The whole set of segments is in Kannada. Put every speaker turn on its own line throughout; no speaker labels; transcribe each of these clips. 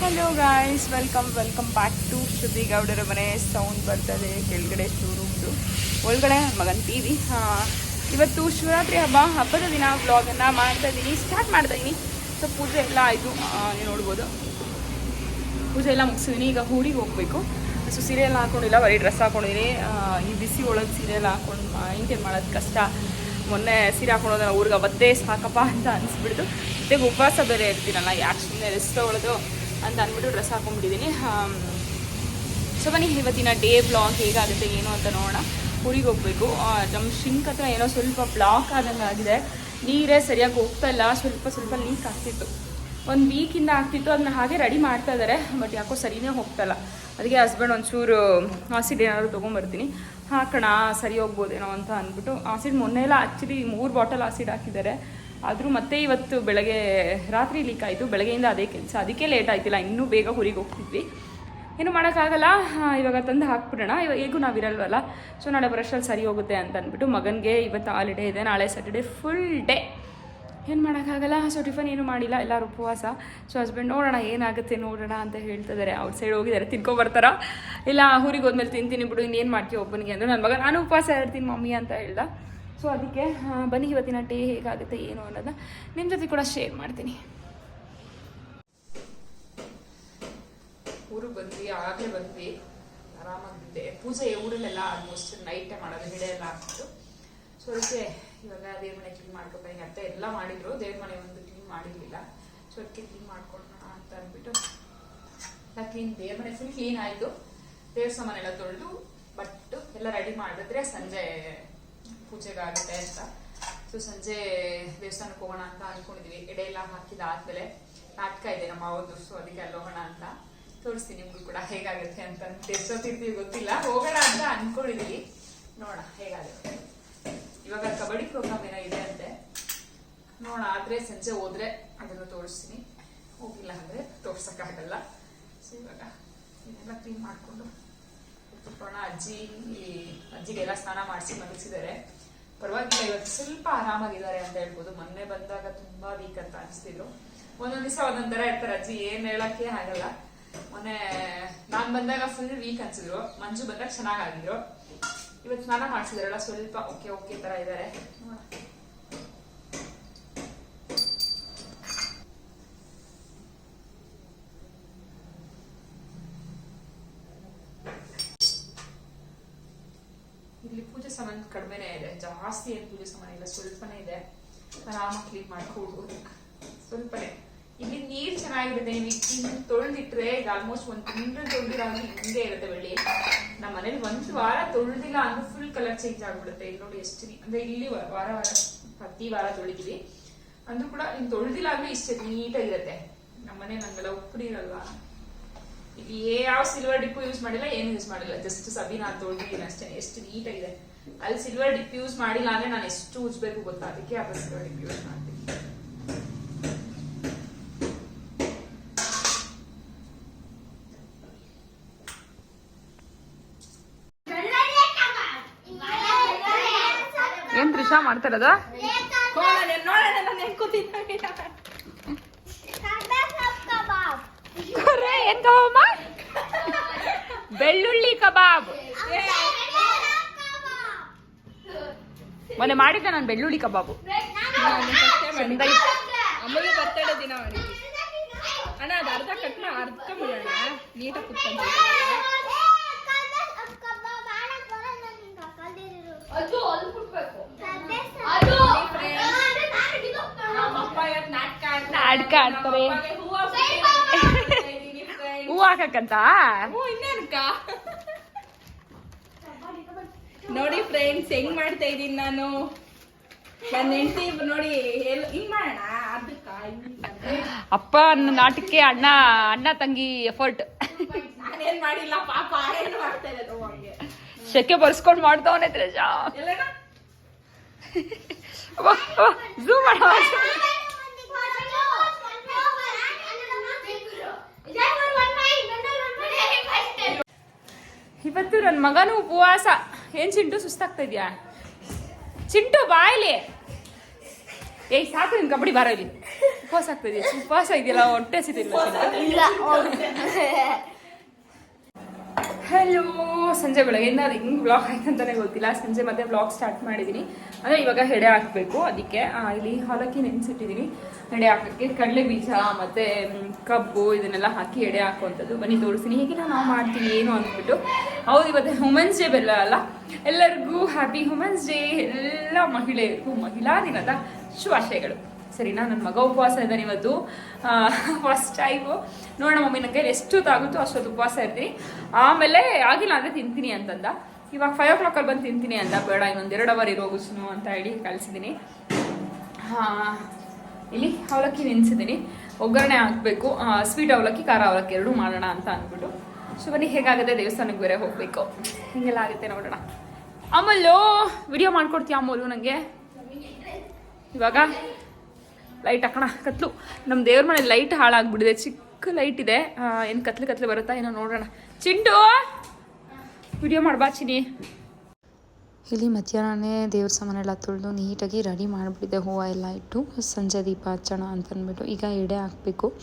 Hello guys welcome welcome back to Shruti ಗೌಡರ ಮನೆ. ಸೌಂಡ್ ಬರ್ತದೆ. ಕೆಳಗಡೆ ಶೋರೂಮ್ದು ಒಳಗಡೆ ನನ್ನ ಮಗನ ಟಿ ವಿ ಇವತ್ತು ಶಿವರಾತ್ರಿ ಹಬ್ಬ. ಹಬ್ಬದ ದಿನ ವ್ಲಾಗನ್ನು ಮಾಡ್ತಾ ಇದ್ದೀನಿ ಸ್ಟಾರ್ಟ್ ಮಾಡ್ತಾ ಇದ್ದೀನಿ ಸೊ ಪೂಜೆ ಎಲ್ಲ ಆಯಿತು. ನೀವು ನೋಡ್ಬೋದು. ಪೂಜೆ ಎಲ್ಲ ಮುಗಿಸಿದ್ದೀನಿ ಈಗ ಹೂಡಿಗೆ ಹೋಗಬೇಕು. ಸೊ ಸೀರೆ ಎಲ್ಲ ಹಾಕೊಂಡಿಲ್ಲ. ಬರೀ ಡ್ರೆಸ್ ಹಾಕೊಂಡಿದ್ದೀನಿ ಈ ಬಿಸಿ ಒಳಗೆ ಸೀರೆ ಎಲ್ಲ ಹಾಕೊಂಡು ಮೇಂಟೈನ್ ಮಾಡೋದು ಕಷ್ಟ. ಮೊನ್ನೆ ಸೀರೆ ಹಾಕೊಂಡೋದ್ರೆ ಊರಿಗೆ ಅವತ್ತೇ ಸಾಕಪ್ಪ ಅಂತ ಅನಿಸ್ಬಿಡ್ತು. ಮತ್ತೆ ಉಪವಾಸ ಬೇರೆ ಇರ್ತೀನಲ್ಲ. ಯಾಕೆ ಸುಮ್ಮನೆ ರೆಸ್ಟ್ ತೊಗೊಳ್ಳೋದು ಅಂತ ಅಂದ್ಬಿಟ್ಟು ಡ್ರೆಸ್ ಹಾಕೊಂಡ್ಬಿಟ್ಟಿದ್ದೀನಿ ಸೊ ಬನ್ನಿ, ಇವತ್ತಿನ ಡೇ ಬ್ಲಾಗ್ ಹೇಗಾಗುತ್ತೆ, ಏನು ಅಂತ ನೋಡೋಣ. ಊರಿಗೆ ಹೋಗ್ಬೇಕು. ನಮ್ಮ ಶಿಂಕ್ ಹತ್ರ ಏನೋ ಸ್ವಲ್ಪ ಬ್ಲಾಕ್ ಆದಂಗೆ ಆಗಿದೆ. ನೀರೇ ಸರಿಯಾಗಿ ಹೋಗ್ತಾ ಇಲ್ಲ. ಸ್ವಲ್ಪ ಸ್ವಲ್ಪ ಲೀಕ್ ಆಗ್ತಿತ್ತು. ಒಂದು ವೀಕಿಂದ ಆಗ್ತಿತ್ತು. ಅದನ್ನ ಹಾಗೆ ರೆಡಿ ಮಾಡ್ತಾ ಇದ್ದಾರೆ ಬಟ್ ಯಾಕೋ ಸರಿನೇ ಹೋಗ್ತಾಯಿಲ್ಲ ಅದಕ್ಕೆ ಹಸ್ಬೆಂಡ್ ಒಂಚೂರು ಆಸಿಡ್ ಏನಾದರೂ ತೊಗೊಂಬರ್ತೀನಿ. ಹಾಕೋಣ, ಸರಿ ಹೋಗ್ಬೋದೇನೋ ಅಂತ ಅಂದ್ಬಿಟ್ಟು. ಆಸಿಡ್ ಮೊನ್ನೆ ಎಲ್ಲ ಆ್ಯಕ್ಚುಲಿ ಮೂರು ಬಾಟಲ್ ಆಸಿಡ್ ಹಾಕಿದ್ದಾರೆ. ಆದರೂ ಮತ್ತೆ ಇವತ್ತು ಬೆಳಗ್ಗೆ ರಾತ್ರಿ ಲೀಕ್ ಆಯಿತು ಬೆಳಗ್ಗೆಯಿಂದ ಅದೇ ಕೆಲಸ. ಅದಕ್ಕೆ ಲೇಟ್ ಆಯ್ತಿಲ್ಲ. ಇನ್ನೂ ಬೇಗ ಊರಿಗೆ ಹೋಗ್ತಿದ್ವಿ. ಏನು ಮಾಡೋಕ್ಕಾಗಲ್ಲ. ಇವಾಗ ತಂದು ಹಾಕ್ಬಿಡೋಣ. ಇವಾಗ ಹೇಗೂ ನಾವು ಇರಲ್ವಲ್ಲ. ಸೊ ನಾಳೆ ಬ್ರಷಲ್ಲಿ ಸರಿ ಹೋಗುತ್ತೆ ಅಂತ ಅಂದ್ಬಿಟ್ಟು ಮಗನಿಗೆ ಇವತ್ತು ಹಾಲಿಡೇ ಇದೆ. ನಾಳೆ ಸ್ಯಾಟರ್ಡೇ ಫುಲ್ ಡೇ ಏನು ಮಾಡೋಕ್ಕಾಗಲ್ಲ. ಸೊ ಟಿಫನ್ ಏನು ಮಾಡಿಲ್ಲ. ಎಲ್ಲರೂ ಉಪವಾಸ. ಸೊ ಹಸ್ಬೆಂಡ್ ನೋಡೋಣ ಏನಾಗುತ್ತೆ, ನೋಡೋಣ ಅಂತ ಹೇಳ್ತಿದ್ದಾರೆ ಔಟ್ ಸೈಡ್ ಹೋಗಿದ್ದಾರೆ ತಿನ್ಕೊಬರ್ತಾರ ಇಲ್ಲ, ಊರಿಗೆ ಹೋದ್ಮೇಲೆ ತಿಂತೀನಿ ಬಿಡು. ಇನ್ನೇನು ಮಾಡ್ತೀವಿ ಒಬ್ಬನಿಗೆ ಅಂದರೆ ನನ್ನ ಮಗ, ನಾನು ಉಪವಾಸ ಇರ್ತೀನಿ ಮಮ್ಮಿ ಅಂತ ಹೇಳ್ದ. ಸೊ ಅದಕ್ಕೆ ಬನ್ನಿ ಇವತ್ತಿನ ಟೇ ಹೇಗಾಗುತ್ತೆ, ಏನು ಅನ್ನೋದನ್ನ ನಿಮ್ಮ ಜೊತೆ ಕೂಡ ಶೇರ್ ಮಾಡ್ತೀನಿ. ಊರಿಗೆ ಬಂದ್ವಿ ಆಗಲೇ ಬಂದ್ವಿ. ಆರಾಮಾಗಿದ್ದೆ. ಪೂಜೆ ಊರಲ್ಲೆಲ್ಲ ಆಲ್ಮೋಸ್ಟ್ ನೈಟ್ ಮಾಡೋದು ಗಿಡ ಎಲ್ಲ ಆಗ್ತಿತ್ತು. ಸೊ ಅದಕ್ಕೆ ಇವಾಗ ದೇವ್ರ ಮನೆ ಕ್ಲೀನ್ ಮಾಡ್ಕೊತೀನಿ ಅತ್ತೆ ಎಲ್ಲ ಮಾಡಿದ್ರು. ದೇವ್ರ ಮನೆ ಒಂದು ಕ್ಲೀನ್ ಮಾಡಿರಲಿಲ್ಲ. ಸೊ ಅದಕ್ಕೆ ಕ್ಲೀನ್ ಮಾಡ್ಕೊಳ್ಳೋಣ ಅಂತ ಅಂದ್ಬಿಟ್ಟು, ಎಲ್ಲ ಕ್ಲೀನ್ ದೇವ್ರ ಮನೆ ಫುಲ್ ಕ್ಲೀನ್ ಆಯಿತು. ದೇವ್ರ ಸಾಮಾನೆಲ್ಲ ತೊಳೆದು, ಬಟ್ಟು ಎಲ್ಲ ರೆಡಿ ಮಾಡಿದ್ರೆ ಸಂಜೆ ಪೂಜೆಗಾಗುತ್ತೆ ಅಂತ. ಸೊ ಸಂಜೆ ದೇವಸ್ಥಾನಕ್ಕೆ ಹೋಗೋಣ ಅಂತ ಅನ್ಕೊಂಡಿದ್ವಿ. ಎಡೆ ಎಲ್ಲ ಹಾಕಿದಾದ್ಮೇಲೆ ನಾಟಕ ಇದೆ ನಮ್ಮ ಅವ್ರದ್ದು. ಸೊ ಅದಕ್ಕೆ ಅಲ್ಲಿ ಹೋಗೋಣ ಅಂತ ತೋರಿಸ್ತೀನಿ ನಿಮ್ಗೂ ಕೂಡ ಹೇಗಾಗುತ್ತೆ ಅಂತ. ಎಷ್ಟೊತ್ತಿರ್ತೀವಿ ಗೊತ್ತಿಲ್ಲ. ಹೋಗೋಣ ಅಂತ ಅನ್ಕೊಂಡಿದೀವಿ. ನೋಡೋಣ ಹೇಗಾಗುತ್ತೆ. ಇವಾಗ ಕಬಡ್ಡಿ ಪ್ರೋಗ್ರಾಮ್ ಏನೋ ಇದೆ ಅಂತೆ. ನೋಡೋಣ. ಆದ್ರೆ ಸಂಜೆ ಹೋದ್ರೆ ಅದನ್ನು ತೋರಿಸ್ತೀನಿ. ಹೋಗಿಲ್ಲ ಅಂದ್ರೆ ತೋರ್ಸಕ್ಕಾಗಲ್ಲ. ಸೊ ಇವಾಗ ಇದೆಲ್ಲ ಕ್ಲೀನ್ ಮಾಡಿಕೊಂಡು ಅಜ್ಜಿ ಅಜ್ಜಿಗೆಲ್ಲ ಸ್ನಾನ ಮಾಡಿಸಿ ಮಲಗಿಸಿದ್ದಾರೆ. ಪರವಾಗಿಲ್ಲ, ಇವತ್ತು ಸ್ವಲ್ಪ ಆರಾಮಾಗಿದ್ದಾರೆ ಅಂತ ಹೇಳ್ಬೋದು. ಮೊನ್ನೆ ಬಂದಾಗ ತುಂಬಾ ವೀಕ್ ಅಂತ ಅನಿಸ್ತಿದ್ರು. ಒಂದೊಂದ್ ದಿವಸ ಒಂದೊಂದ್ ತರ ಇರ್ತಾರೆ ಅಜ್ಜಿ, ಏನ್ ಹೇಳಕ್ಕೆ ಆಗಲ್ಲ. ಮೊನ್ನೆ ನಾನ್ ಬಂದಾಗ ಫುಲ್ ವೀಕ್ ಅನ್ಸಿದ್ರು. ಮಂಜು ಬಂದಾಗ ಚೆನ್ನಾಗಾಗಿದ್ರು ಇವತ್ತು ಸ್ನಾನ ಮಾಡಿಸಿದ್ರಲ್ಲ, ಸ್ವಲ್ಪ ಓಕೆ ಓಕೆ ತರ ಇದಾರೆ ನೋಡೋಣ. ಇಲ್ಲಿ ಪೂಜೆ ಸಾಮಾನು ಕಡಿಮೆನೇ ಇದೆ, ಜಾಸ್ತಿ ಏನು ಪೂಜೆ ಸಮಾನ ಇಲ್ಲ, ಸ್ವಲ್ಪನೇ ಇದೆ. ಆರಾಮಾಗಿ ಕ್ಲೀನ್ ಮಾಡ್ಕೊಡ್ಬೋದು ಸ್ವಲ್ಪನೇ. ಇಲ್ಲಿ ನೀರು ಚೆನ್ನಾಗಿರುತ್ತೆ, ನೀವು ತೊಳೆದಿಟ್ರೆ ಈಗ ಆಲ್ಮೋಸ್ಟ್ ಒಂದು ತಿಂಗಳು ತೊಳೆದಿರೋ ಹಿಂಗೆ ಇರುತ್ತೆ ಬೆಳ್ಳಿ. ನಮ್ಮ ಮನೇಲಿ ಒಂದ್ ವಾರ ತೊಳೆದಿಲ್ಲ ಅಂದ್ರೆ ಫುಲ್ ಕಲರ್ ಚೇಂಜ್ ಆಗ್ಬಿಡುತ್ತೆ. ಇಲ್ಲಿ ನೋಡಿ ಎಷ್ಟು ಅಂದ್ರೆ ಇಲ್ಲಿ ವಾರ ವಾರ ಪ್ರತಿ ವಾರ ತೊಳಿದೀವಿ ಅಂದ್ರೂ ಕೂಡ ಇನ್ ತೊಳೆದಿಲ್ಲ ಅಂದ್ರೆ ಇಷ್ಟೇ ನೀಟಾಗಿರುತ್ತೆ ನಮ್ಮ ಮನೆ ನಂಗೆಲ್ಲ ಉಪ್ಪು ನೀರಲ್ವಾ ಇಲ್ಲಿ ಯಾವ ಸಿಲ್ವರ್ ಡಿಪ್ಪು ಯೂಸ್ ಮಾಡಿಲ್ಲ, ಏನು ಯೂಸ್ ಮಾಡಿಲ್ಲ. ಜಸ್ಟ್ ಸಬಿ ನಾನು ತೊಳ್ದಿದ್ದೀನಿ ಅಷ್ಟೇ. ಎಷ್ಟು ನೀಟಾಗಿದೆ. ಅಲ್ಲಿ ಸಿಲ್ವರ್ ಡಿಫ್ಯೂಸ್ ಮಾಡಿಲ್ಲ ಅಂದ್ರೆ ನಾನು ಎಷ್ಟು ಉಜ್ಬೇಕು ಗೊತ್ತಾ? ಅದಕ್ಕೆ ಆ ಸಿಲ್ವರ್ ಡಿಫ್ಯೂಸ್ ಮಾಡ್ತೀನಿ. ಏನ್ ತ್ರಿಷಾ ಮಾಡ್ತಾರದ ಬೆಳ್ಳುಳ್ಳಿ ಕಬಾಬ್. ಮೊನ್ನೆ ಮಾಡಿದ್ದೆ ನಾನು ಬೆಳ್ಳುಳ್ಳಿ ಕಬಾಬು. ಚಂದಾಗಿ
ಅಮ್ಮಗೆ ಬರ್ತಡೇ ದಿನ ಅಣ್ಣ ಅದು ಅರ್ಧ ಕಟ್ನ ಅರ್ಧಕೊಂಬಿಡೋಣ ನೀಟಾಗಿ ಕುತ್ಕೊಂಡು ನಾಟಕ
ಆಡ್ತಾರೆ. ಹೂ ಹಾಕಕ್ಕಂತ?
ನೋಡಿ ಫ್ರೆಂಡ್ಸ್ ಹೆಂಗ್ ಮಾಡ್ತಾ ಇದೀನಿ ನಾನು? ನನ್ನ ಹೆಂಡತಿ ನೋಡಿ ಎಲ್- ಹಿಂಗ್ ಮಾಡೋಣ? ಅದಕ್ಕ
ಅಪ್ಪ ಅನ್ನೋ ನಾಟಕಕ್ಕೆ ಅಣ್ಣ ಅಣ್ಣ ತಂಗಿ ಎಫರ್ಟ್
ನಾನೇನ್ ಮಾಡಿಲ್ಲ ಪಾಪ ಏನು ಮಾಡ್ತಾ ಇರೋದು ಹಂಗೆ
ಶೆಕೆ ಬರ್ಸ್ಕೊಂಡ್ ಮಾಡ್ತಾವನೆ
ಎಲ್ಲನ
ಝೂಮ್ ಮಾಡ. ಇವತ್ತು ನನ್ನ ಮಗನೂ ಉಪವಾಸ. ಏನು ಚಿಂಟು ಸುಸ್ತಾಗ್ತಾ ಇದೆಯಾ ಚಿಂಟು ಬಾಯ್ಲಿ ಏಯ್, ಸಾಕು ನಿನ್ ಕಬಡ್ಡಿ ಬಾರೋ ಇಲ್ಲಿ. ಉಪವಾಸ ಆಗ್ತಿದೆಯಾ? ಉಪವಾಸ ಇದೆಯಲ್ಲ, ಹೊಟ್ಟೆ
ಇಲ್ಲ
ಹಲೋ ಸಂಜೆ ಬೆಳಗ್ಗೆಯಿಂದ ಅದು ಹಿಂಗೆ ಬ್ಲಾಗ್ ಆಯ್ತು ಅಂತಲೇ ಗೊತ್ತಿಲ್ಲ. ಸಂಜೆ ಮತ್ತೆ ಬ್ಲಾಗ್ ಸ್ಟಾರ್ಟ್ ಮಾಡಿದ್ದೀನಿ ಅಂದರೆ ಇವಾಗ ಹೆಡೆ ಹಾಕಬೇಕು. ಅದಕ್ಕೆ ಇಲ್ಲಿ ಹೊಲಕ್ಕಿ ನೆನೆಸಿಟ್ಟಿದ್ದೀನಿ ಹೆಡೆ ಹಾಕೋಕ್ಕೆ ಕಡಲೆ ಬೀಜ ಮತ್ತು ಕಬ್ಬು ಇದನ್ನೆಲ್ಲ ಹಾಕಿ ಎಡೆ ಹಾಕುವಂಥದ್ದು. ಬನ್ನಿ ತೋರಿಸ್ತೀನಿ. ಹೇಗೆ ನಾವು ಮಾಡ್ತೀನಿ ಏನು ಅಂದ್ಬಿಟ್ಟು. ಹೌದು, ಇವತ್ತು ವುಮೆನ್ಸ್ ಡೇ ಬೆಲ್ಲ ಅಲ್ಲ. ಎಲ್ಲರಿಗೂ ಹ್ಯಾಪಿ ವುಮೆನ್ಸ್ ಡೇ ಎಲ್ಲ ಮಹಿಳೆಯರಿಗೂ ಮಹಿಳಾ ದಿನದ ಶುಭಾಶಯಗಳು. ಸರಿನಾ? ನನ್ನ ಮಗ ಉಪವಾಸ ಇದ್ದಾನೆ ಇವತ್ತು. ಫಸ್ಟ್ ಟೈಮು ನೋಡೋಣ ಮಮ್ಮಿ ನನಗೆ ಎಷ್ಟು ಹೊತ್ತಾಗುತ್ತೋ ಅಷ್ಟೊತ್ತು ಉಪವಾಸ ಇರ್ತೀನಿ. ಆಮೇಲೆ ಆಗಿಲ್ಲ ಅಂದರೆ ತಿಂತೀನಿ ಅಂತಂದ. ಇವಾಗ ಫೈವ್ ಓ ಕ್ಲಾಕಲ್ಲಿ ಬಂದು ತಿಂತೀನಿ ಅಂತ ಬೇಡ, ಇನ್ನೊಂದು ಎರಡು ಅವರ್ ಇರೋ ಗುಸ್ನು ಅಂತ ಹೇಳಿ ಕಳಿಸಿದ್ದೀನಿ ಹಾಂ ಇಲ್ಲಿ ಅವಲಕ್ಕಿ ನೆನೆಸಿದ್ದೀನಿ ಒಗ್ಗರಣೆ ಹಾಕಬೇಕು. ಸ್ವೀಟ್ ಅವಲಕ್ಕಿ, ಖಾರ ಅವಲಕ್ಕಿ ಎರಡೂ ಮಾಡೋಣ ಅಂತ ಅಂದ್ಬಿಟ್ಟು. ಸೊ ಬನ್ನಿ, ಹೇಗಾಗುತ್ತೆ ದೇವಸ್ಥಾನಕ್ಕೆ ಬೇರೆ ಹೋಗಬೇಕು. ಹಿಂಗೆಲ್ಲ ಆಗುತ್ತೆ ನೋಡೋಣ. ಅಮಲು ವಿಡಿಯೋ ಮಾಡ್ಕೊಡ್ತೀಯ ಅಮಲು ನನಗೆ ಇವಾಗ? ಲೈಟ್ ಹಾಕೋಣ. ಕತ್ಲು. ನಮ್ಮ ದೇವ್ರ ಮನೆ ಲೈಟ್ ಹಾಳಾಗ್ಬಿಟ್ಟಿದೆ. ಚಿಕ್ಕ ಲೈಟ್ ಇದೆ. ಏನು ಕತ್ಲು ಕತ್ಲು ಬರುತ್ತಾ ಏನೋ ನೋಡೋಣ. ಚಿಂಟು! ವಿಡಿಯೋ ಮಾಡ್ಬಾ ಚಿನಿ
ಇಲ್ಲಿ ಮಧ್ಯಾಹ್ನನೇ ದೇವ್ರ ಸಾಮಾನೆಲ್ಲ ತೊಳೆದು ನೀಟಾಗಿ ರೆಡಿ ಮಾಡಿಬಿಟ್ಟಿದ್ದೆ ಹೂವು ಎಲ್ಲ ಇಟ್ಟು ಸಂಜೆ ದೀಪ ಹಚ್ಚೋಣ ಅಂತಂದ್ಬಿಟ್ಟು ಈಗ ಎಡೆ ಹಾಕಬೇಕು.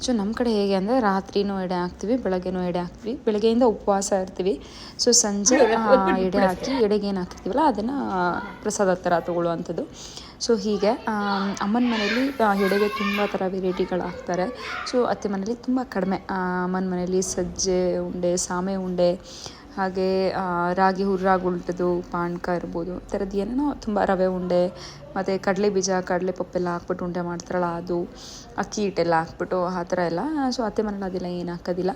ಸೊ, ನಮ್ಮ ಕಡೆ ಹೇಗೆ ಅಂದರೆ ರಾತ್ರಿನೂ ಎಡೆ ಹಾಕ್ತೀವಿ, ಬೆಳಗ್ಗೆನೂ ಎಡೆ ಹಾಕ್ತೀವಿ. ಬೆಳಗ್ಗೆಯಿಂದ ಉಪವಾಸ ಇರ್ತೀವಿ. ಸೊ, ಸಂಜೆ ಎಡೆ ಹಾಕಿ ಎಡೆಗೆ ಏನು ಹಾಕ್ತೀವಲ್ಲ ಅದನ್ನು ಪ್ರಸಾದ ಥರ ತೊಗೊಳ್ಳುವಂಥದ್ದು. ಸೊ, ಹೀಗೆ ಅಮ್ಮನ ಮನೆಯಲ್ಲಿ ಎಡೆಗೆ ತುಂಬ ಥರ ವೆರೈಟಿಗಳು ಹಾಕ್ತಾರೆ. ಸೊ, ಅತ್ತೆ ಮನೇಲಿ ತುಂಬ ಕಡಿಮೆ. ಅಮ್ಮನ ಮನೆಯಲ್ಲಿ ಸಜ್ಜೆ ಉಂಡೆ, ಸಾಮೆ ಉಂಡೆ ಹಾಗೆ ರಾಗಿ ರಾಗಿ ಉಲ್ಟದು ಪಾನಕ ಇರ್ಬೋದು, ಈ ಥರದ್ದು ಏನೇನೋ ತುಂಬ ರವೆ ಉಂಡೆ, ಮತ್ತು ಕಡಲೆ ಬೀಜ, ಕಡಲೆ ಪಪ್ಪೆಲ್ಲ ಹಾಕ್ಬಿಟ್ಟು ಉಂಡೆ ಮಾಡ್ತಾರಲ್ಲ, ಅದು, ಅಕ್ಕಿ ಹಿಟ್ಟೆಲ್ಲ ಹಾಕ್ಬಿಟ್ಟು ಆ ಥರ ಎಲ್ಲ. ಸೊ, ಅತ್ತೆ ಮನೇಲಿ ಅದೆಲ್ಲ ಏನು ಹಾಕೋದಿಲ್ಲ.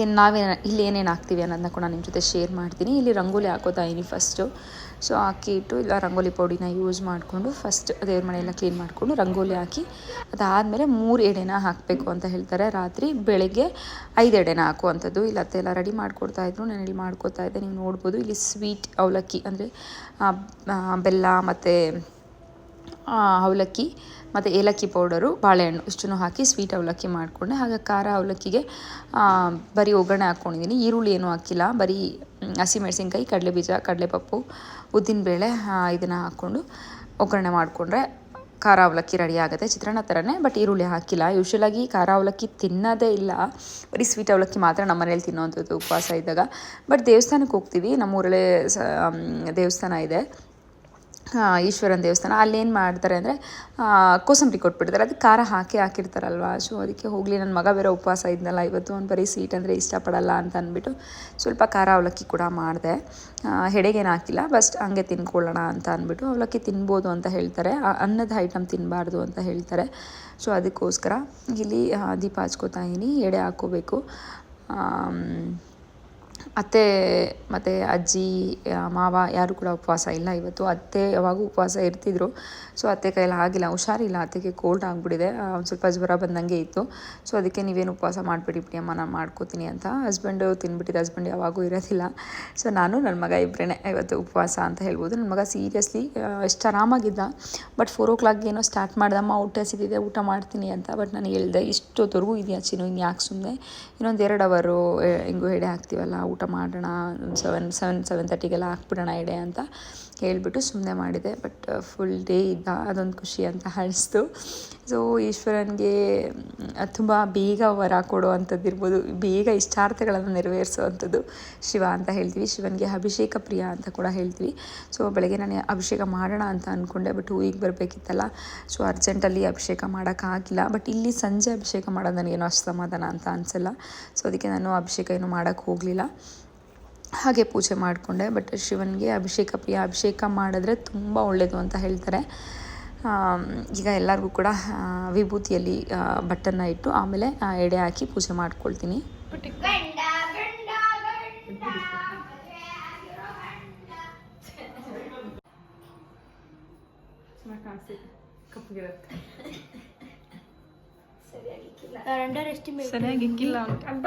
ಏನು ನಾವೇನು, ಇಲ್ಲಿ ಏನೇನು ಹಾಕ್ತೀವಿ ಅನ್ನೋದನ್ನ ಕೂಡ ನಿಮ್ಮ ಜೊತೆ ಶೇರ್ ಮಾಡ್ತೀನಿ. ಇಲ್ಲಿ ರಂಗೋಲಿ ಹಾಕೋತಾ ಫಸ್ಟು ಸೊ ಅಕ್ಕಿ ಇಟ್ಟು ಇಲ್ಲ ರಂಗೋಲಿ ಪೌಡಿನ ಯೂಸ್ ಮಾಡಿಕೊಂಡು ಫಸ್ಟ್ ದೇವ್ರ ಮನೆಯೆಲ್ಲ ಕ್ಲೀನ್ ಮಾಡಿಕೊಂಡು ರಂಗೋಲಿ ಹಾಕಿ ಅದಾದಮೇಲೆ ಮೂರು ಎಡೆನ ಹಾಕಬೇಕು ಅಂತ ಹೇಳ್ತಾರೆ. ರಾತ್ರಿ ಬೆಳಗ್ಗೆ ಐದು ಎಡೆನ ಹಾಕುವಂಥದ್ದು. ಇಲ್ಲ ಅತ್ತೆಲ್ಲ ರೆಡಿ ಮಾಡಿಕೊಡ್ತಾ ಇದ್ರು. ನಾನು ಇಲ್ಲಿ ಮಾಡ್ಕೊತಾ ಇದ್ದೆ. ನೀವು ನೋಡ್ಬೋದು. ಇಲ್ಲಿ ಸ್ವೀಟ್ ಅವಲಕ್ಕಿ ಅಂದರೆ ಬೆಲ್ಲ ಮತ್ತು ಅವಲಕ್ಕಿ ಮತ್ತು ಏಲಕ್ಕಿ ಪೌಡರು ಬಾಳೆಹಣ್ಣು ಇಷ್ಟನ್ನು ಹಾಕಿ ಸ್ವೀಟ್ ಅವಲಕ್ಕಿ ಮಾಡಿಕೊಂಡೆ. ಹಾಗೆ ಖಾರ ಅವಲಕ್ಕಿಗೆ ಬರೀ ಒಗ್ಗರಣೆ ಹಾಕ್ಕೊಂಡಿದ್ದೀನಿ ಈರುಳ್ಳಿ ಏನೂ ಹಾಕಿಲ್ಲ. ಬರೀ ಹಸಿಮೆಣಸಿನ್ಕಾಯಿ ಹಸಿಮೆಣಸಿನ್ಕಾಯಿ ಕಡಲೆಬೀಜ, ಕಡಲೆಪಪ್ಪು ಉದ್ದಿನಬೇಳೆ ಇದನ್ನು ಹಾಕ್ಕೊಂಡು ಒಗ್ಗರಣೆ ಮಾಡಿಕೊಂಡ್ರೆ ಖಾರ ಅವಲಕ್ಕಿ ರೆಡಿ ಆಗುತ್ತೆ. ಚಿತ್ರಾನ್ನ ಥರನೇ ಬಟ್ ಈರುಳ್ಳಿ ಹಾಕಿಲ್ಲ. ಯೂಶ್ವಲಾಗಿ ಖಾರ ಅವಲಕ್ಕಿ ತಿನ್ನೋದೇ ಇಲ್ಲ. ಬರೀ ಸ್ವೀಟ್ ಅವಲಕ್ಕಿ ಮಾತ್ರ ನಮ್ಮ ಮನೇಲಿ ತಿನ್ನೋವಂಥದ್ದು ಉಪವಾಸ ಇದ್ದಾಗ. ಬಟ್ ದೇವಸ್ಥಾನಕ್ಕೆ ಹೋಗ್ತೀವಿ. ನಮ್ಮೂರಲ್ಲೇ ಸ ದೇವಸ್ಥಾನ ಇದೆ. ಈಶ್ವರನ ದೇವಸ್ಥಾನ. ಅಲ್ಲೇನು ಮಾಡ್ತಾರೆ ಅಂದರೆ ಕೋಸಂಬರಿ ಕೊಟ್ಬಿಡ್ತಾರೆ. ಅದಕ್ಕೆ ಖಾರ ಹಾಕಿ ಹಾಕಿರ್ತಾರಲ್ವ? ಸೊ ಅದಕ್ಕೆ ಹೋಗಲಿ ನನ್ನ ಮಗ ಬೇರೆ ಉಪವಾಸ ಇದ್ನಲ್ಲ ಇವತ್ತು ಒಂದು ಬರೀ ಸ್ವೀಟ್ ಅಂದರೆ ಇಷ್ಟಪಡಲ್ಲ ಅಂತ ಅಂದ್ಬಿಟ್ಟು ಸ್ವಲ್ಪ ಖಾರ ಅವಲಕ್ಕಿ ಕೂಡ ಮಾಡಿದೆ. ಹೆಡೆಗೇನು ಹಾಕಿಲ್ಲ ಬಸ್ಟ್ ಹಂಗೆ ತಿನ್ಕೊಳ್ಳೋಣ ಅಂತ ಅಂದ್ಬಿಟ್ಟು ಅವಲಕ್ಕಿ ತಿನ್ಬೋದು ಅಂತ ಹೇಳ್ತಾರೆ. ಅನ್ನದ ಐಟಮ್ ತಿನ್ನಬಾರ್ದು ಅಂತ ಹೇಳ್ತಾರೆ. ಸೊ ಅದಕ್ಕೋಸ್ಕರ ಇಲ್ಲಿ ದೀಪ ಹಚ್ಕೋತಾ ಇದ್ದೀನಿ ಎಡೆ ಹಾಕ್ಕೋಬೇಕು ಆಮ್, ಅತ್ತೆ, ಮತ್ತು ಅಜ್ಜಿ ಮಾವ ಯಾರು ಕೂಡ ಉಪವಾಸ ಇಲ್ಲ. ಇವತ್ತು ಅತ್ತೆ ಯಾವಾಗೂ ಉಪವಾಸ ಇರ್ತಿದ್ರು. ಸೊ, ಅತ್ತೆ ಕೈಯಲ್ಲಿ ಆಗಿಲ್ಲ. ಹುಷಾರಿಲ್ಲ. ಅತ್ತೆಗೆ ಕೋಲ್ಡ್ ಆಗಿಬಿಟ್ಟಿದೆ. ಒಂದು ಸ್ವಲ್ಪ ಜ್ವರ ಬಂದಂಗೆ ಇತ್ತು. ಸೊ, ಅದಕ್ಕೆ ನೀವೇನು ಉಪವಾಸ ಮಾಡಿಬಿಡಿ ಬಿಡಿ ಅಮ್ಮ, ನಾನು ಮಾಡ್ಕೋತೀನಿ ಅಂತ ಹಸ್ಬೆಂಡು ತಿನ್ಬಿಟ್ಟಿದ್ದೆ ಹಸ್ಬೆಂಡ್ ಯಾವಾಗೂ ಇರೋದಿಲ್ಲ. ಸೊ, ನಾನು ನನ್ನ ಮಗ ಇಬ್ಬರೇ ಇವತ್ತು ಉಪವಾಸ ಅಂತ ಹೇಳ್ಬೋದು. ನನ್ನ ಮಗ ಸೀರಿಯಸ್ಲಿ ಎಷ್ಟು ಆರಾಮಾಗಿದ್ದ. ಬಟ್ ಫೋರ್ ಓ ಕ್ಲಾಕ್ಗೆ ಏನೋ ಸ್ಟಾರ್ಟ್ ಮಾಡ್ದಮ್ಮ, ಊಟ ಸಿದ್ದಿದೆ ಊಟ ಮಾಡ್ತೀನಿ ಅಂತ. ಬಟ್ ನಾನು ಹೇಳಿದೆ, ಇಷ್ಟೊತ್ತವರೆಗೂ ಇದೆಯಾ ಚಿನ್ನು? ಇನ್ನು ಯಾಕೆ ಸುಮ್ಮನೆ ಇನ್ನೊಂದು ಎರಡು ಅವರು ಹೆಂಗೂ ಎಡೆ ಹಾಕ್ತೀವಲ್ಲ ಊಟ ಮಾಡೋಣ ಸೆವೆನ್ ಸೆವೆನ್ ಸೆವೆನ್ ತರ್ಟಿಗೆಲ್ಲ ಹಾಕ್ಬಿಡೋಣ ಇಡೆ ಅಂತ. ಹೇಳಿಬಿಟ್ಟು ಸುಮ್ಮನೆ ಮಾಡಿದೆ ಬಟ್ ಫುಲ್ ಡೇ ಇದ್ದ, ಅದೊಂದು ಖುಷಿ ಅಂತ ಅನಿಸ್ತು. ಸೊ ಈಶ್ವರನಿಗೆ ತುಂಬ ಬೇಗ ವರ ಕೊಡುವಂಥದ್ದು ಇರ್ಬೋದು ಬೇಗ ಇಷ್ಟಾರ್ಥಗಳನ್ನು ನೆರವೇರಿಸುವಂಥದ್ದು ಶಿವ ಅಂತ ಹೇಳ್ತೀವಿ. ಶಿವನಿಗೆ ಅಭಿಷೇಕ ಪ್ರಿಯ ಅಂತ ಕೂಡ ಹೇಳ್ತೀವಿ. ಸೊ ಬೆಳಗ್ಗೆ ನಾನು ಅಭಿಷೇಕ ಮಾಡೋಣ ಅಂತ ಅಂದ್ಕೊಂಡೆ ಬಟ್ ಹೂವಿಗೆ ಬರಬೇಕಿತ್ತಲ್ಲ ಸೊ ಅರ್ಜೆಂಟಲ್ಲಿ ಅಭಿಷೇಕ ಮಾಡೋಕ್ಕಾಗಿಲ್ಲ ಬಟ್ ಇಲ್ಲಿ ಸಂಜೆ ಅಭಿಷೇಕ ಮಾಡೋದು ನನಗೇನು ಅಷ್ಟು ಸಮಾಧಾನ ಅಂತ ಅನಿಸಲ್ಲ. ಸೊ ಅದಕ್ಕೆ ನಾನು ಅಭಿಷೇಕ ಏನು ಮಾಡೋಕ್ಕೆ ಹೋಗಲಿಲ್ಲ. ಹಾಗೆ ಪೂಜೆ ಮಾಡಿಕೊಂಡೆ ಬಟ್ ಶಿವನಿಗೆ ಅಭಿಷೇಕ ಪ್ರಿಯ ಅಭಿಷೇಕ ಮಾಡಿದ್ರೆ ತುಂಬ ಒಳ್ಳೆಯದು ಅಂತ ಹೇಳ್ತಾರೆ. ಈಗ ಎಲ್ಲರಿಗೂ ಕೂಡ ವಿಭೂತಿಯಲ್ಲಿ ಬಟ್ಟನ್ನು ಇಟ್ಟು ಆಮೇಲೆ ಎಡೆ ಹಾಕಿ ಪೂಜೆ ಮಾಡ್ಕೊಳ್ತೀನಿ.
ಗಂಡ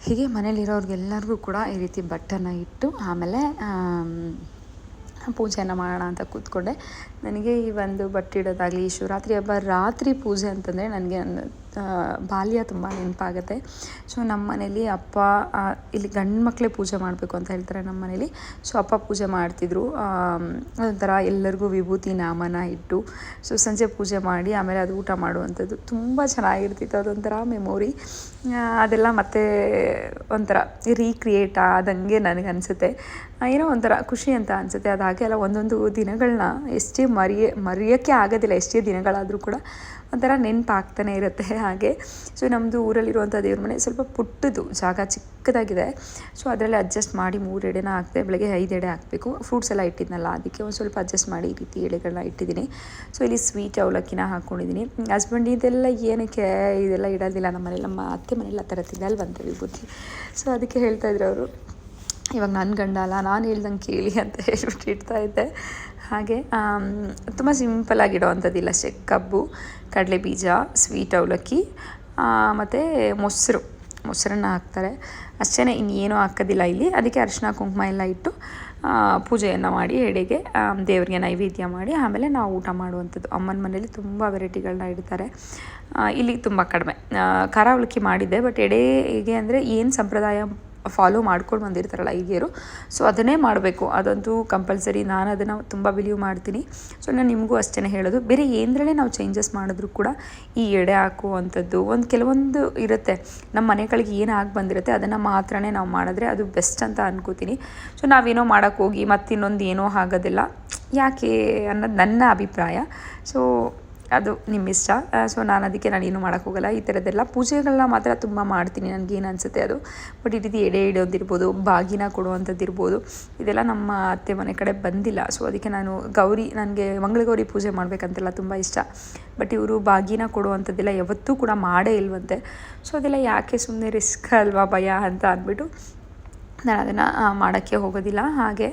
ಹೀಗೆ ಮನೇಲಿರೋರ್ಗೆಲ್ಲರಿಗೂ ಕೂಡ ಈ ರೀತಿ ಬಟ್ಟನ್ನು ಇಟ್ಟು ಆಮೇಲೆ ಆಮ್, ಪೂಜೆಯನ್ನು ಮಾಡೋಣ ಅಂತ ಕೂತ್ಕೊಂಡೆ. ನನಗೆ ಈ ಒಂದು ಬಟ್ಟೆ ಇಡೋದಾಗಲಿ ಶಿವರಾತ್ರಿ ಹಬ್ಬ ರಾತ್ರಿ ಪೂಜೆ ಅಂತಂದರೆ ನನಗೆ ಬಾಲ್ಯ ತುಂಬ ನೆನಪಾಗುತ್ತೆ. ಸೊ ನಮ್ಮ ಮನೇಲಿ ಅಪ್ಪ ಇಲ್ಲಿ ಗಂಡು ಮಕ್ಕಳೇ ಪೂಜೆ ಮಾಡಬೇಕು ಅಂತ ಹೇಳ್ತಾರೆ ನಮ್ಮ ಮನೇಲಿ. ಸೊ ಅಪ್ಪ ಪೂಜೆ ಮಾಡ್ತಿದ್ರು. ಒಂಥರ ಎಲ್ಲರಿಗೂ ವಿಭೂತಿ, ನಾಮನ ಇಟ್ಟು ಸೊ ಸಂಜೆ ಪೂಜೆ ಮಾಡಿ, ಆಮೇಲೆ ಅದು ಊಟ ಮಾಡುವಂಥದ್ದು. ತುಂಬ ಚೆನ್ನಾಗಿರ್ತಿತ್ತು. ಅದೊಂಥರ ಮೆಮೊರಿ ಅದೆಲ್ಲ ಮತ್ತೆ ಒಂಥರ ರೀಕ್ರಿಯೇಟ್ ಆದಂಗೆ ನನಗೆ ಅನಿಸುತ್ತೆ. ಏನೋ ಒಂಥರ ಖುಷಿ ಅಂತ ಅನಿಸುತ್ತೆ. ಅದು ಹಾಗೆ ಒಂದೊಂದು ದಿನಗಳನ್ನ ಎಷ್ಟೇ ಮರಿಯ, ಮರೆಯೋಕ್ಕೆ ಆಗೋದಿಲ್ಲ. ಎಷ್ಟೇ ದಿನಗಳಾದರೂ ಕೂಡ ಒಂಥರ ನೆನಪಾಗ್ತಾನೆ ಇರುತ್ತೆ ಹಾಗೆ. ಸೊ ನಮ್ಮದು ಊರಲ್ಲಿರುವಂಥ ದೇವ್ರ ಮನೆ ಸ್ವಲ್ಪ ಪುಟ್ಟದು, ಜಾಗ ಚಿಕ್ಕದಾಗಿದೆ. ಸೊ ಅದರಲ್ಲಿ ಅಡ್ಜಸ್ಟ್ ಮಾಡಿ ಮೂರು ಎಡೆನ ಹಾಕಿದೆ, ಬೆಳಗ್ಗೆ ಐದು ಎಡೆ ಹಾಕಬೇಕು. ಫ್ರೂಟ್ಸ್ ಎಲ್ಲ ಇಟ್ಟಿದ್ನಲ್ಲ, ಅದಕ್ಕೆ ಒಂದು ಸ್ವಲ್ಪ ಅಡ್ಜಸ್ಟ್ ಮಾಡಿ ಈ ರೀತಿ ಎಡೆಗಳನ್ನ ಇಟ್ಟಿದ್ದೀನಿ. ಸೊ ಇಲ್ಲಿ ಸ್ವೀಟ್ ಅವಲಕ್ಕಿನ ಹಾಕ್ಕೊಂಡಿದ್ದೀನಿ ಹಸ್ಬೆಂಡ್ ಇದೆಲ್ಲ ಏನಕ್ಕೆ ಇದೆಲ್ಲ ಇಡೋದಿಲ್ಲ, ನಮ್ಮ ಮನೇಲಿ, ನಮ್ಮ ಅತ್ತೆ ಮನೇಲಿ ಆ ಥರ ಬಂತ ವಿಭೂತಿ ಸೊ ಅದಕ್ಕೆ ಹೇಳ್ತಾ ಇದ್ರು ಅವರು, ಇವಾಗ ನನ್ನ ಗಂಡ ಅಲ್ಲ, ನಾನು ಹೇಳ್ದಂಗೆ ಕೇಳಿ ಅಂತ ಹೇಳ್ಬಿಟ್ಟು ಇಡ್ತಾ ಇದ್ದೆ. ಹಾಗೆ ತುಂಬ ಸಿಂಪಲಾಗಿಡೋವಂಥದ್ದಿಲ್ಲ ಅಷ್ಟೇ ಕಬ್ಬು ಕಡಲೆ ಬೀಜ ಸ್ವೀಟ್ ಅವಲಕ್ಕಿ ಮತ್ತು ಮೊಸರು. ಮೊಸರನ್ನ ಹಾಕ್ತಾರೆ. ಅಷ್ಟೇ ಇನ್ನೇನೂ ಹಾಕೋದಿಲ್ಲ ಇಲ್ಲಿ. ಅದಕ್ಕೆ ಅರಿಶಿನ ಕುಂಕುಮ ಎಲ್ಲ ಇಟ್ಟು ಪೂಜೆಯನ್ನು ಮಾಡಿ, ಎಡೆಗೆ ದೇವರಿಗೆ ನೈವೇದ್ಯ ಮಾಡಿ, ಆಮೇಲೆ ನಾವು ಊಟ ಮಾಡುವಂಥದ್ದು. ಅಮ್ಮನ ಮನೇಲಿ ತುಂಬ ವೆರೈಟಿಗಳನ್ನ ಇಡ್ತಾರೆ. ಇಲ್ಲಿ ತುಂಬ ಕಡಿಮೆ. ಖಾರ ಅವಲಕ್ಕಿ ಮಾಡಿದ್ದೆ ಬಟ್ ಎಡೆಗೆ ಅಂದರೆ ಏನು ಸಂಪ್ರದಾಯ ಫಾಲೋ ಮಾಡ್ಕೊಂಡು ಬಂದಿರ್ತಾರಲ್ಲ ಹಿರಿಯರು ಸೊ ಅದನ್ನೇ ಮಾಡಬೇಕು. ಅದಂತೂ ಕಂಪಲ್ಸರಿ ನಾನು ಅದನ್ನು ತುಂಬ ಬಿಲೀವ್ ಮಾಡ್ತೀನಿ. ಸೊ ನಾನು ನಿಮಗೂ ಅಷ್ಟೇ ಹೇಳೋದು. ಬೇರೆ ಏನರಲ್ಲೇ ನಾವು ಚೇಂಜಸ್ ಮಾಡಿದ್ರು ಕೂಡ ಈ ಎಡೆ ಹಾಕುವಂಥದ್ದು ಒಂದು ಕೆಲವೊಂದು ಇರುತ್ತೆ. ನಮ್ಮ ಮನೆಗಳಿಗೆ ಏನು ಆಗಿ ಬಂದಿರುತ್ತೆ ಅದನ್ನು ಮಾತ್ರನೇ ನಾವು ಮಾಡಿದ್ರೆ ಅದು ಬೆಸ್ಟ್ ಅಂತ ಅನ್ಕೋತೀನಿ. ಸೊ ನಾವೇನೋ ಮಾಡೋಕ್ಕೋಗಿ ಮತ್ತಿನ್ನೊಂದು ಏನೋ ಆಗೋದಿಲ್ಲ. ಯಾಕೆ ಅನ್ನೋದು ನನ್ನ ಅಭಿಪ್ರಾಯ. ಸೊ ಅದು ನಿಮ್ಮ ಇಷ್ಟ. ಸೊ ನಾನು ಅದಕ್ಕೆ ನಾನು ಏನು ಮಾಡೋಕ್ಕೆ ಹೋಗಲ್ಲ. ಈ ಥರದ್ದೆಲ್ಲ ಪೂಜೆಗಳನ್ನ ಮಾತ್ರ ತುಂಬ ಮಾಡ್ತೀನಿ. ನನಗೇನು ಅನಿಸುತ್ತೆ ಅದು. ಬಟ್ ಈ ರೀತಿ ಎಡೆ ಇಡೋದಿರ್ಬೋದು ಬಾಗಿನ ಕೊಡುವಂಥದ್ದು ಇರ್ಬೋದು ಇದೆಲ್ಲ ನಮ್ಮ ಅತ್ತೆ ಮನೆ ಕಡೆ ಬಂದಿಲ್ಲ. ಸೊ ಅದಕ್ಕೆ ನಾನು ಗೌರಿ, ನನಗೆ ಮಂಗಳಗೌರಿ ಪೂಜೆ ಮಾಡಬೇಕಂತೆಲ್ಲ ತುಂಬ ಇಷ್ಟ. ಬಟ್ ಇವರು ಬಾಗಿನ ಕೊಡುವಂಥದ್ದೆಲ್ಲ ಯಾವತ್ತೂ ಕೂಡ ಮಾಡೇ ಇಲ್ವಂತೆ. ಸೊ ಅದೆಲ್ಲ ಯಾಕೆ ಸುಮ್ಮನೆ ರಿಸ್ಕ್ ಅಲ್ವಾ ಭಯ ಅಂತ ಅಂದ್ಬಿಟ್ಟು ನಾನು ಅದನ್ನು ಮಾಡೋಕ್ಕೆ ಹೋಗೋದಿಲ್ಲ. ಹಾಗೆ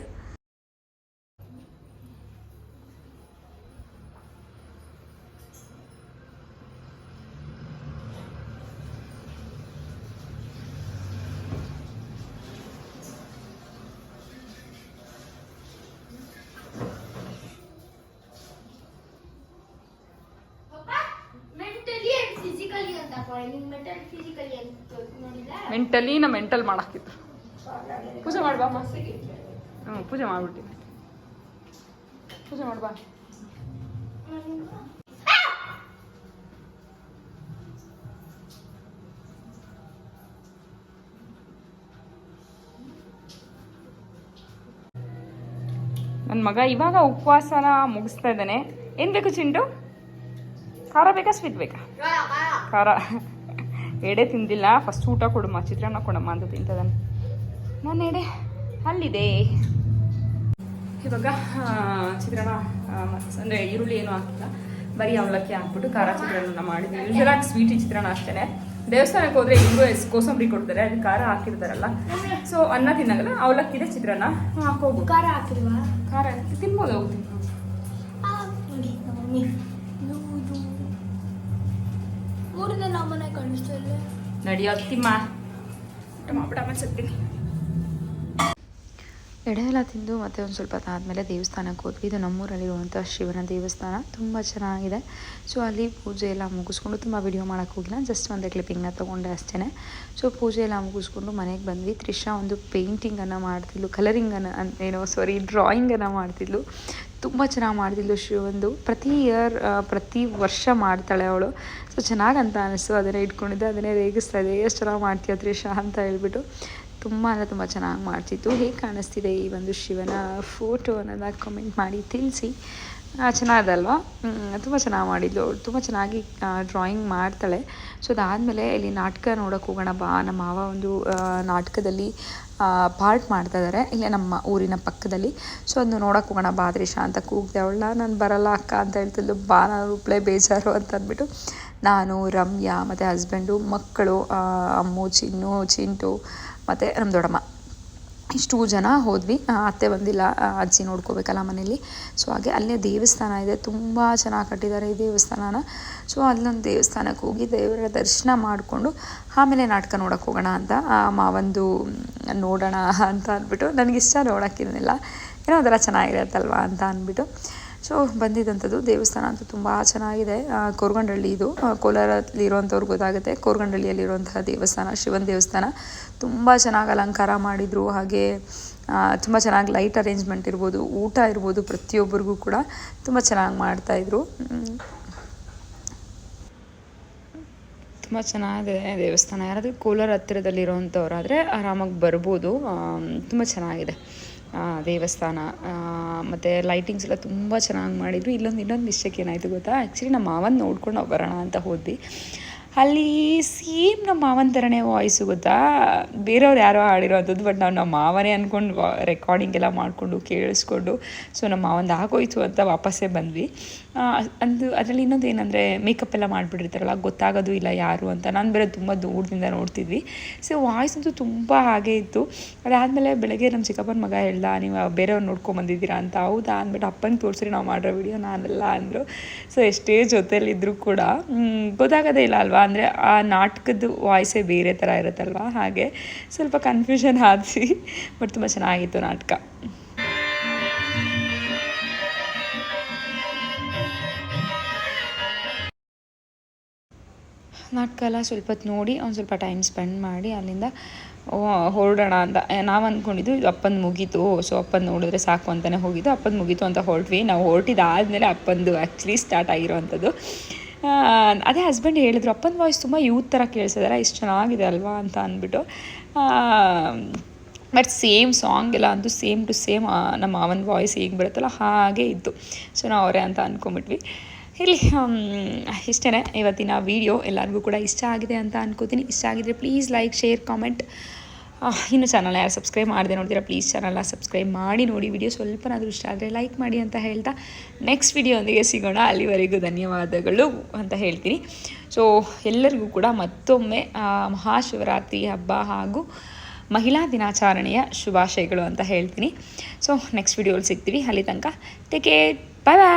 ಮೆಂಟಲಿ ಅಂಡ್ ಫಿಸಿಕಲಿ ಅಂತ ನಿಂಗೆ ಮೆಂಟಲ್
ನಾ ಮೆಂಟಲ್ ಮಾಡಾಕಿತ್ತು ಪೂಜೆ ಮಾಡ್ಬಾ ಹ್ಞೂ ಪೂಜೆ ಮಾಡ್ಬಿಟ್ಟಿ ಪೂಜೆ ಮಾಡ್ಬಾ ನನ್ನ ಮಗ ಇವಾಗ ಉಪವಾಸನ ಮುಗಿಸ್ತಾ ಇದ್ದಾನೆ. ಏನ್ ಬೇಕು ಚಿಂಟು? ಖಾರ ಬೇಕಾ ಸ್ವೀಟ್ ಬೇಕಾ? ಖಾರ. ಎಡೆ ತಿಂದಿಲ್ಲ. ಫಸ್ಟ್ ಊಟ ಕೊಡಮ್ಮ. ಚಿತ್ರಾನ್ನ ಕೊಡಮ್ಮ ಅಂತ ತಿಂತದಾನೆ. ನನ್ನ ಎಡೆ ಅಲ್ಲಿದೆ. ಇವಾಗ ಚಿತ್ರಾನ್ನ ಅಂದರೆ ಈರುಳ್ಳಿ ಏನು ಹಾಕಿಲ್ಲ. ಬರೀ ಅವಲಕ್ಕಿ ಹಾಕ್ಬಿಟ್ಟು ಖಾರ ಚಿತ್ರಾನ್ನ ಮಾಡಿದ್ವಿ. ಆಗಿ ಸ್ವೀಟಿ ಚಿತ್ರಾನ್ನ ಅಷ್ಟೇ ದೇವಸ್ಥಾನಕ್ಕೆ ಹೋದ್ರೆ ಹಿಂಗೂ ಎಸ್ ಕೋಸಂಬರಿ ಕೊಡ್ತಾರೆ. ಅದು ಖಾರ ಹಾಕಿರ್ತಾರಲ್ಲ. ಸೊ ಅನ್ನ ತಿನ್ನಾಗಲ್ಲ ಅವಲಕ್ಕಿದೆ ಚಿತ್ರಾನ್ನ. ಹಾಕೋಬೋದು
ಖಾರ ಹಾಕಿಲ್ವಾ?
ಖಾರ ತಿನ್ಬೋದು. ಹೋಗ್ತೀನಿ. ಅನ್ಸುತ್ತೀನಿ
ಎಡೆ ಎಲ್ಲ ತಿಂದು ಮತ್ತೆ ಒಂದು ಸ್ವಲ್ಪ ಆದಮೇಲೆ ದೇವಸ್ಥಾನಕ್ಕೆ ಹೋದ್ವಿ. ಇದು ನಮ್ಮೂರಲ್ಲಿರುವಂಥ ಶಿವನ ದೇವಸ್ಥಾನ. ತುಂಬ ಚೆನ್ನಾಗಿದೆ. ಸೊ ಅಲ್ಲಿ ಪೂಜೆ ಎಲ್ಲ ಮುಗಿಸ್ಕೊಂಡು ತುಂಬ ವಿಡಿಯೋ ಮಾಡೋಕ್ಕೆ ಹೋಗಿಲ್ಲ. ಜಸ್ಟ್ ಒಂದು ಕ್ಲಿಪ್ಪಿಂಗ್ನ ತಗೊಂಡೆ ಅಷ್ಟೇ ಸೊ ಪೂಜೆ ಎಲ್ಲ ಮುಗಿಸ್ಕೊಂಡು ಮನೆಗೆ ಬಂದ್ವಿ. ತ್ರಿಷಾ ಒಂದು ಪೇಂಟಿಂಗನ್ನು ಮಾಡ್ತಿದ್ಲು ಕಲರಿಂಗನ್ನು ಏನೋ ಸಾರಿ ಡ್ರಾಯಿಂಗನ್ನು ಮಾಡ್ತಿದ್ಲು. ತುಂಬ ಚೆನ್ನಾಗಿ ಮಾಡ್ತಿದ್ಲು ಶಿವಂದು ಪ್ರತಿ ಇಯರ್ ಪ್ರತಿ ವರ್ಷ ಮಾಡ್ತಾಳೆ ಅವಳು. ಸೊ ಚೆನ್ನಾಗಿ ಅಂತ ಅನಿಸ್ತು. ಅದನ್ನೇ ಇಟ್ಕೊಂಡಿದ್ದೆ. ಅದನ್ನೇ ರೇಗಿಸ್ತಾ ಇದೆ ಎಷ್ಟು ಚೆನ್ನಾಗಿ ಮಾಡ್ತೀಯ ತ್ರಿಷಾ? ಅಂತ ಹೇಳ್ಬಿಟ್ಟು ತುಂಬ ಅಂದರೆ ತುಂಬ ಚೆನ್ನಾಗಿ ಮಾಡ್ತಿತ್ತು. ಹೇಗೆ ಕಾಣಿಸ್ತಿದೆ ಈ ಒಂದು ಶಿವನ ಫೋಟೋ ಅನ್ನೋದನ್ನ ಕಮೆಂಟ್ ಮಾಡಿ ತಿಳಿಸಿ. ಚೆನ್ನಾಗದಲ್ವಾ? ತುಂಬ ಚೆನ್ನಾಗಿ ಮಾಡಿದ್ಲು. ತುಂಬ ಚೆನ್ನಾಗಿ ಡ್ರಾಯಿಂಗ್ ಮಾಡ್ತಾಳೆ. ಸೊ ಅದಾದಮೇಲೆ ಇಲ್ಲಿ ನಾಟಕ ನೋಡೋಕೆ ಹೋಗೋಣ ಬಾ. ನಮ್ಮ ಮಾವ ಒಂದು ನಾಟಕದಲ್ಲಿ ಪಾರ್ಟ್ ಮಾಡ್ತಾ ಇದ್ದಾರೆ ಇಲ್ಲೇ ನಮ್ಮ ಊರಿನ ಪಕ್ಕದಲ್ಲಿ. ಸೊ ಅದನ್ನು ನೋಡೋಕೆ ಹೋಗೋಣ ಬಾ ತ್ರಿಷಾ ಅಂತ ಕೂಗ್ದೆ. ಅವಳ ನಾನು ಬರಲ್ಲ ಅಕ್ಕ ಅಂತ ಹೇಳ್ತಿದ್ಲು. ಬಾ, ನಾನು ರೂಪ್ಲೆ ಬೇಜಾರು ಅಂತ ಅಂದ್ಬಿಟ್ಟು. ನಾನು, ರಮ್ಯಾ, ಮತ್ತು ಹಸ್ಬೆಂಡು ಮಕ್ಕಳು ಅಮ್ಮು, ಚಿನ್ನು, ಚಿಂಟು, ಮತ್ತು ನಮ್ಮ ದೊಡ್ಡಮ್ಮ. ಇಷ್ಟು ಜನ ಹೋದ್ವಿ. ಅತ್ತೆ ಬಂದಿಲ್ಲ. ಅಜ್ಜಿ ನೋಡ್ಕೋಬೇಕಲ್ಲ ಮನೇಲಿ ಸೊ ಹಾಗೆ ಅಲ್ಲೇ ದೇವಸ್ಥಾನ ಇದೆ. ತುಂಬ ಚೆನ್ನಾಗಿ ಕಟ್ಟಿದ್ದಾರೆ ಈ ದೇವಸ್ಥಾನನ. ಸೊ ಅಲ್ಲೊಂದು ದೇವಸ್ಥಾನಕ್ಕೆ ಹೋಗಿ ದೇವರ ದರ್ಶನ ಮಾಡಿಕೊಂಡು ಆಮೇಲೆ ನಾಟಕ ನೋಡೋಕೆ ಹೋಗೋಣ ಅಂತ. ಮಾವಂದು ನೋಡೋಣ ಅಂತ ಅಂದ್ಬಿಟ್ಟು, ನನಗಿಷ್ಟ ನೋಡೋಕ್ಕಿರಲಿಲ್ಲ. ಏನೋ ಒಂಥರ ಚೆನ್ನಾಗಿರತ್ತಲ್ವ? ಅಂತ ಅಂದ್ಬಿಟ್ಟು. ಸೊ ಬಂದಿದ್ದಂಥದ್ದು ದೇವಸ್ಥಾನ ಅಂತೂ ತುಂಬ ಚೆನ್ನಾಗಿದೆ. ಕೋರ್ಗಂಡಳ್ಳಿ ಇದು. ಇರುವಂಥವ್ರು ಗೊತ್ತಾಗುತ್ತೆ. ಕೋರ್ಗಂಡಳ್ಳಿಯಲ್ಲಿರುವಂತಹ ದೇವಸ್ಥಾನ, ಶಿವನ ದೇವಸ್ಥಾನ. ತುಂಬ ಚೆನ್ನಾಗಿ ಅಲಂಕಾರ ಮಾಡಿದರು. ಹಾಗೆ ತುಂಬ ಚೆನ್ನಾಗಿ ಲೈಟ್ ಅರೇಂಜ್ಮೆಂಟ್ ಇರ್ಬೋದು, ಊಟ ಇರ್ಬೋದು ಪ್ರತಿಯೊಬ್ಬರಿಗೂ ಕೂಡ ತುಂಬ ಚೆನ್ನಾಗಿ ಮಾಡ್ತಾಯಿದ್ರು ತುಂಬ ಚೆನ್ನಾಗಿದೆ ದೇವಸ್ಥಾನ. ಯಾರಾದರೂ ಕೋಲಾರ ಹತ್ತಿರದಲ್ಲಿರೋವಂಥವ್ರಾದರೆ ಆರಾಮಾಗಿ ಬರ್ಬೋದು. ತುಂಬ ಚೆನ್ನಾಗಿದೆ. ದೇವಸ್ಥಾನ ಮತ್ತು ಲೈಟಿಂಗ್ಸ್ ಎಲ್ಲ ತುಂಬ ಚೆನ್ನಾಗಿ ಮಾಡಿದ್ರು. ಇಲ್ಲೊಂದು ಇನ್ನೊಂದು ಮಿಸ್ಟೇಕ್ ಏನಾಯಿತು ಗೊತ್ತಾ? ಆ್ಯಕ್ಚುಲಿ ನಮ್ಮ ಮಾವನ ನೋಡ್ಕೊಂಡು ನಾವು ಬರೋಣ ಅಂತ ಹೋದ್ವಿ. ಅಲ್ಲಿ ಸೇಮ್ ನಮ್ಮ ಮಾವನ ಥರನೇ ವಾಯ್ಸು ಗೊತ್ತಾ? ಬೇರೆಯವ್ರು ಯಾರೋ ಹಾಡಿರೋವಂಥದ್ದು ಬಟ್ ನಾವು ನಮ್ಮ ಮಾವನೇ ಅಂದ್ಕೊಂಡು ರೆಕಾರ್ಡಿಂಗ್ ಎಲ್ಲ ಮಾಡಿಕೊಂಡು, ಕೇಳಿಸ್ಕೊಂಡು ಸೊ ನಮ್ಮ ಮಾವಂದು ಆಗೋಯ್ತು ಅಂತ ವಾಪಸ್ಸೇ ಬಂದ್ವಿ. ಅಂದು ಅದರಲ್ಲಿ ಇನ್ನೊಂದು ಏನಂದರೆ ಮೇಕಪ್ ಎಲ್ಲ ಮಾಡಿಬಿಟ್ಟಿರ್ತಾರಲ್ಲ, ಗೊತ್ತಾಗೋದು ಇಲ್ಲ ಯಾರು ಅಂತ. ನಾನು ಬೇರೆ ತುಂಬ ದೂರದಿಂದ ನೋಡ್ತಿದ್ವಿ. ಸೊ ವಾಯ್ಸ್ ಅಂತೂ ತುಂಬ ಹಾಗೆ ಇತ್ತು. ಅದಾದಮೇಲೆ ಬೆಳಗ್ಗೆ ನಮ್ಮ ಚಿಕ್ಕಪ್ಪನ ಮಗ ಹೇಳ್ದ, ನೀವು ಬೇರೆಯವ್ರು ನೋಡ್ಕೊಂಬಂದಿದ್ದೀರಾ ಅಂತ. ಹೌದಾ? ಅಂದ್ಬಿಟ್ಟು, ಅಪ್ಪನಿಗೆ ತೋರಿಸ್ರಿ, ನಾವು ಮಾಡಿರೋ ವಿಡಿಯೋ ನಾನಲ್ಲ ಅಂದರು. ಸೊ ಎಷ್ಟೇ ಜೊತೆಯಲ್ಲಿದ್ದರೂ ಕೂಡ ಗೊತ್ತಾಗೋದೇ ಇಲ್ಲ ಅಲ್ವಾ? ಅಂದರೆ ಆ ನಾಟಕದ ವಾಯ್ಸೇ ಬೇರೆ ಥರ ಇರುತ್ತಲ್ವ? ಹಾಗೆ ಸ್ವಲ್ಪ ಕನ್ಫ್ಯೂಷನ್ ಆದಿಸಿ ಬಟ್ ತುಂಬ ಚೆನ್ನಾಗಿತ್ತು ನಾಟಕ. ನಾಟಕ ಎಲ್ಲ ಸ್ವಲ್ಪ ಹೊತ್ತು ನೋಡಿ ಅವ್ನು ಸ್ವಲ್ಪ ಟೈಮ್ ಸ್ಪೆಂಡ್ ಮಾಡಿ, ಅಲ್ಲಿಂದ ಹೊರಡೋಣ ಅಂತ. ನಾವು ಅಂದ್ಕೊಂಡಿದ್ದು ಇದು ಅಪ್ಪನ ಮುಗೀತು. ಸೊ ಅಪ್ಪನ ನೋಡಿದ್ರೆ ಸಾಕು ಅಂತಲೇ ಹೋಗಿದ್ದು. ಅಪ್ಪನ ಮುಗೀತು ಅಂತ ಹೊರಟ್ವಿ. ನಾವು ಹೊರಟಿದ್ದಾದಮೇಲೆ ಅಪ್ಪಂದು ಆ್ಯಕ್ಚುಲಿ ಸ್ಟಾರ್ಟ್ ಆಗಿರೋವಂಥದ್ದು ಅದೇ ಹಸ್ಬೆಂಡ್ ಹೇಳಿದ್ರು, ಅಪ್ಪನ ವಾಯ್ಸ್ ತುಂಬ ಯೂತ್ ಥರ ಕೇಳಿಸಿದಾರೆ, ಇಷ್ಟು ಚೆನ್ನಾಗಿದೆ ಅಲ್ವಾ ಅಂತ ಅಂದ್ಬಿಟ್ಟು ಬಟ್ ಸೇಮ್ ಸಾಂಗ್ ಎಲ್ಲ ಅಂತೂ ಸೇಮ್ ಟು ಸೇಮ್ ನಮ್ಮ ಮಾವನ ವಾಯ್ಸ್ ಹೇಗೆ ಬರುತ್ತಲ್ಲ, ಹಾಗೆ ಇತ್ತು. ಸೊ ನಾವು ಅವರೇ ಅಂತ ಅಂದ್ಕೊಂಬಿಟ್ವಿ ಇಲ್ಲಿ ಇಷ್ಟೇ ಇವತ್ತಿನ ವಿಡಿಯೋ ಎಲ್ಲರಿಗೂ ಕೂಡ ಇಷ್ಟ ಆಗಿದೆ ಅಂತ ಅನ್ಕೋತೀನಿ. ಇಷ್ಟ ಆಗಿದ್ರೆ ಪ್ಲೀಸ್ ಲೈಕ್ ಶೇರ್ ಕಾಮೆಂಟ್ ಇನ್ನು ಚಾನಲ್ನ ಯಾರು ಸಬ್ಸ್ಕ್ರೈಬ್ ಮಾಡಿದೆ ನೋಡ್ತೀರಾ ಪ್ಲೀಸ್ ಚಾನಲ್ನ ಸಬ್ಸ್ಕ್ರೈಬ್ ಮಾಡಿ ನೋಡಿ. ವಿಡಿಯೋ ಸ್ವಲ್ಪನಾದರೂ ಇಷ್ಟ ಆದರೆ ಲೈಕ್ ಮಾಡಿ ಅಂತ ಹೇಳ್ತಾ ನೆಕ್ಸ್ಟ್ ವಿಡಿಯೋಂದಿಗೆ ಸಿಗೋಣ. ಅಲ್ಲಿವರೆಗೂ ಧನ್ಯವಾದಗಳು ಅಂತ ಹೇಳ್ತೀನಿ. ಸೊ ಎಲ್ಲರಿಗೂ ಕೂಡ ಮತ್ತೊಮ್ಮೆ ಮಹಾಶಿವರಾತ್ರಿ ಹಬ್ಬ ಹಾಗೂ ಮಹಿಳಾ ದಿನಾಚರಣೆಯ ಶುಭಾಶಯಗಳು ಅಂತ ಹೇಳ್ತೀನಿ. ಸೊ ನೆಕ್ಸ್ಟ್ ವಿಡಿಯೋಲಿ ಸಿಗ್ತೀವಿ. ಅಲ್ಲಿ ತನಕ ಟೇಕ್ ಕೇರ್ ಬಾಯ್ ಬಾಯ್